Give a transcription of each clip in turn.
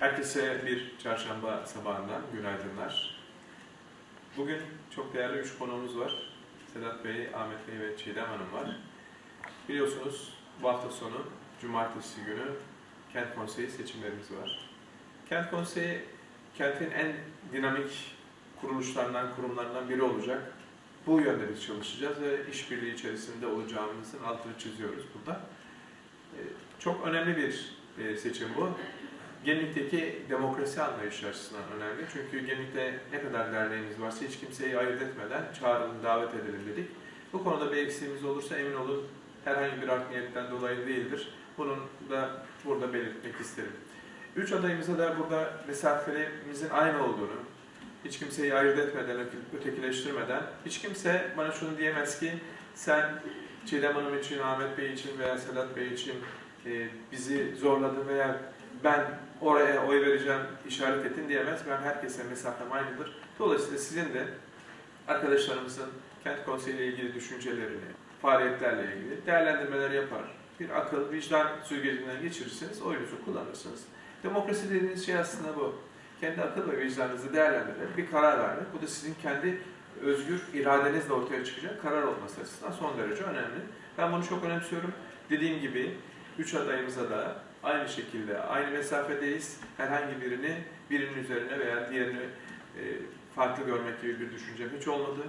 Herkese bir çarşamba sabahından günaydınlar. Bugün çok değerli üç konuğumuz var. Sedat Bey, Ahmet Bey ve Çiğdem Hanım var. Biliyorsunuz bu hafta sonu, cumartesi günü kent konseyi seçimlerimiz var. Kent konseyi kentin en dinamik kuruluşlarından, kurumlarından biri olacak. Bu yönde biz çalışacağız ve işbirliği içerisinde olacağımızın altını çiziyoruz burada. Ee, Çok önemli bir e, seçim bu. Gemlik'teki demokrasi anlayışı açısından önemli. Çünkü Gemlik'te ne kadar derneğimiz varsa hiç kimseyi ayırt etmeden çağıralım, davet edelim dedik. Bu konuda bir eksiğimiz olursa emin olun herhangi bir art niyetten dolayı değildir. Bunun da burada belirtmek isterim. Üç adayımıza da burada mesafelimizin aynı olduğunu, hiç kimseyi ayırt etmeden, ötekileştirmeden, hiç kimse bana şunu diyemez ki sen Çiğdem Hanım için, Ahmet Bey için veya Sedat Bey için e, bizi zorladın veya ben oraya oy vereceğim işaret ettin diyemez. Ben herkese mesafem aynıdır. Dolayısıyla sizin de arkadaşlarımızın kent konseyiyle ilgili düşüncelerini, faaliyetlerle ilgili değerlendirmeler yapar. Bir akıl, vicdan süzgecinden geçirirsiniz, oyunuzu kullanırsınız. Demokrasi dediğiniz şey aslında bu. Kendi akıl ve vicdanınızı değerlendirerek bir karar vermek. Bu da sizin kendi özgür iradenizle ortaya çıkacak karar olması açısından son derece önemli. Ben bunu çok önemsiyorum. Dediğim gibi üç adayımıza da aynı şekilde, aynı mesafedeyiz. Herhangi birini birinin üzerine veya diğerini e, farklı görmek gibi bir düşüncem hiç olmadı.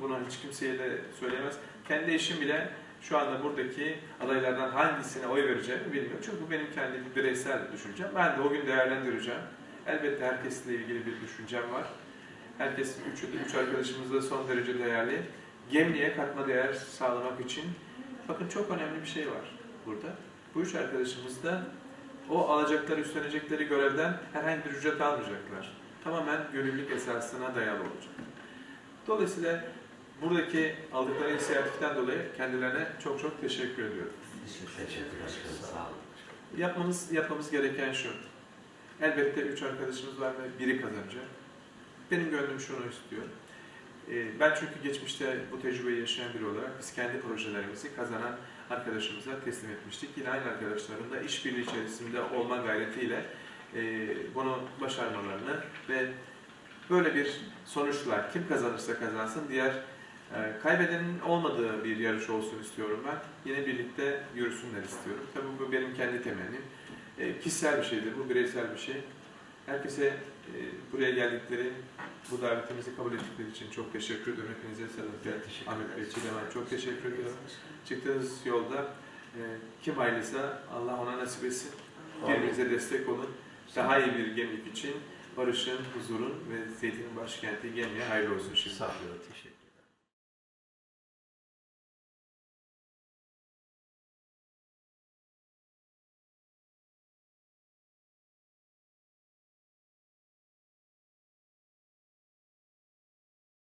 Bunu hiç kimseye de söyleyemez. Kendi eşim bile şu anda buradaki adaylardan hangisine oy vereceğimi bilmiyor. Çünkü bu benim kendi bir bireysel düşüncem. Ben de o gün değerlendireceğim. Elbette herkesle ilgili bir düşüncem var. Herkes, üç, üç arkadaşımız da son derece değerli. Gemliğe katma değer sağlamak için bakın çok önemli bir şey var burada. Bu üç arkadaşımız da o alacakları, üstlenecekleri görevden herhangi bir ücret almayacaklar. Tamamen gönüllülük esasına dayalı olacak. Dolayısıyla buradaki aldıkları inisiyatiften dolayı kendilerine çok çok teşekkür ediyorum. Teşekkürler. Sağ olun. Yapmamız, yapmamız gereken şu. Elbette üç arkadaşımız var ve biri kazanacak. Benim gönlüm şunu istiyor. Ee, Ben çünkü geçmişte bu tecrübeyi yaşayan biri olarak biz kendi projelerimizi kazanan arkadaşımıza teslim etmiştik. Yine aynı arkadaşların da işbirliği içerisinde olma gayretiyle e, bunu başarmalarını ve böyle bir sonuçla kim kazanırsa kazansın diğer e, kaybedenin olmadığı bir yarış olsun istiyorum ben. Yine birlikte yürüsünler istiyorum. Tabii bu benim kendi temennim. E, kişisel bir şeydir, bu bireysel bir şey. Herkese e, buraya geldikleri, bu davetimizi kabul ettikleri için çok teşekkür ediyorum. Hepinize Teşekkür Ahmet Bey, Hanım çok teşekkür ediyorum. Çıktığınız yolda e, kim hayırlıysa Allah ona nasip etsin. Birbirinize destek olun. Daha iyi bir gemlik için barışın, huzurun ve zeytinin başkenti Gemlik'e hayırlı olsun şimdi. Sağ olun. Teşekkür